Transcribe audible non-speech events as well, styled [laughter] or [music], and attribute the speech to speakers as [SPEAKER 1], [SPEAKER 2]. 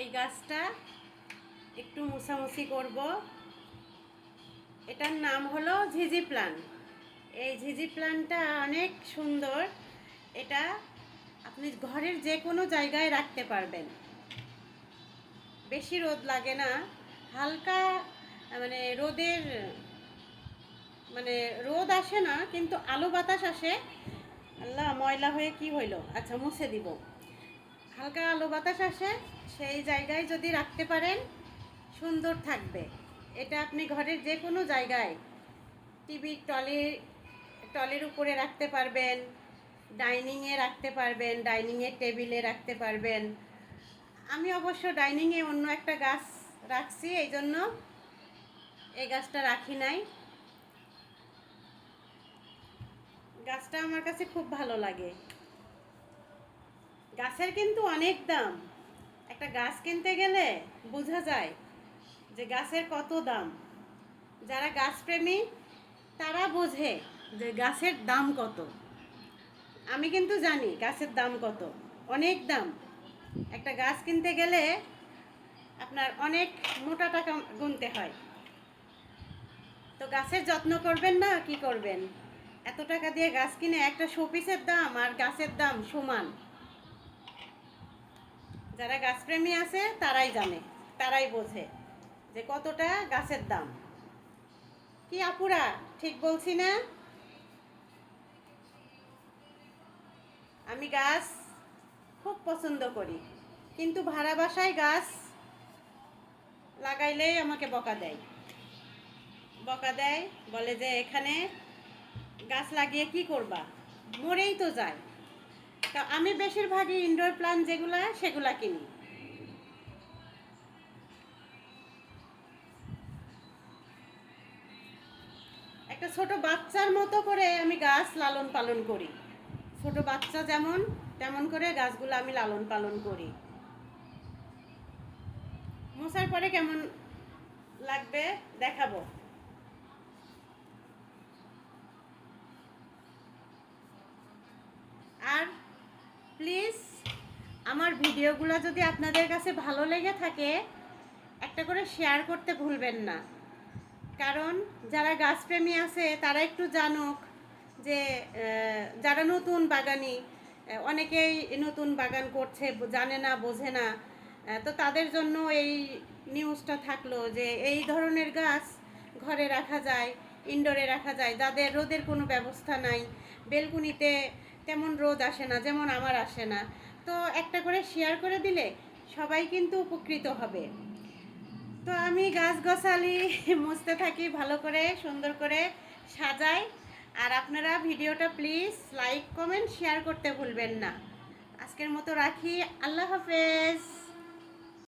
[SPEAKER 1] এই গাছটা একটু মুছামুছি করব। এটার নাম হলো ঝিঝি প্লান। এই ঝিঝি প্লানটা অনেক সুন্দর। এটা আপনি ঘরের যে কোনো জায়গায় রাখতে পারবেন। বেশি রোদ লাগে না। হালকা মানে রোদের মানে রোদ আসে না, কিন্তু আলো বাতাস আসে। আল্লাহ, ময়লা হয়ে কি হইল? আচ্ছা মুছে দিব। হালকা আলো বাতাস আসে, সেই জায়গায় যদি রাখতে পারেন, সুন্দর থাকবে। এটা আপনি ঘরের যে কোনো জায়গায় টিভির টলি টলের উপরে রাখতে পারবেন, ডাইনিংয়ে রাখতে পারবেন, ডাইনিংয়ের টেবিলে রাখতে পারবেন। আমি অবশ্য ডাইনিংয়ে অন্য একটা গাছ রাখছি, এই জন্য এই গাছটা রাখি নাই। গাছটা আমার কাছে খুব ভালো লাগে। গাছের কিন্তু অনেক দাম। একটা গাছ কিনতে গেলে বোঝা যায় যে গাছের কত দাম। যারা গাছপ্রেমী, তারা বোঝে যে গাছের দাম কত। আমি কিন্তু জানি গাছের দাম কত, অনেক দাম। একটা গাছ কিনতে গেলে আপনার অনেক মোটা টাকা গুনতে হয়। তো গাছের যত্ন করবেন না, কি করবেন? এত টাকা দিয়ে গাছ কিনে একটা শোপিসের দাম আর গাছের দাম সমান। যারা গাছপ্রেমী আছে, তারাই জানে, তারাই বোঝে যে কতটা গাছের দাম। কি আপুরা, ঠিক বলছি না? আমি গাছ খুব পছন্দ করি, কিন্তু ভাড়া বাসায় গাছ লাগাইলেই আমাকে বকা দেয়। বকা দেয়, বলে যে এখানে গাছ লাগিয়ে কি করবা? মরেই তো যায়। আমি বেশিরভাগই ইনডোর প্লান্ট যেগুলা, সেগুলা কিনি। একটা ছোট বাচ্চার মতো করে আমি গাছ লালন পালন করি। ছোট বাচ্চা যেমন, তেমন করে গাছগুলো আমি লালন পালন করি। মশার পরে কেমন লাগবে দেখাবো আর প্লিজ, আমার ভিডিওগুলো যদি আপনাদের কাছে ভালো লেগে থাকে, একটা করে শেয়ার করতে ভুলবেন না। কারণ যারা গাছপ্রেমী আছে, তারা একটু জানুক যে যারা নতুন বাগানি অনেকেই নতুন বাগান করছে, জানে না, বোঝে না। তো তাদের জন্য এই নিউজটা থাকল যে, এই ধরনের গাছ ঘরে রাখা যায় ইনডোরে রাখা যায়, যাদের রোদের কোনো ব্যবস্থা নাই, বেলকুনিতে তেমন রোদ আসে না, যেমন আমার আসে না। তো একটা করে শেয়ার করে দিলে সবাই কিন্তু উপকৃত হবে। তো আমি গাছ গছালি [laughs] মুছতে থাকি, ভালো করে, সুন্দর করে সাজাই। আর আপনারা ভিডিওটা প্লিজ লাইক কমেন্ট শেয়ার করতে ভুলবেন না। আজকের মতো রাখি। আল্লাহ হাফেজ।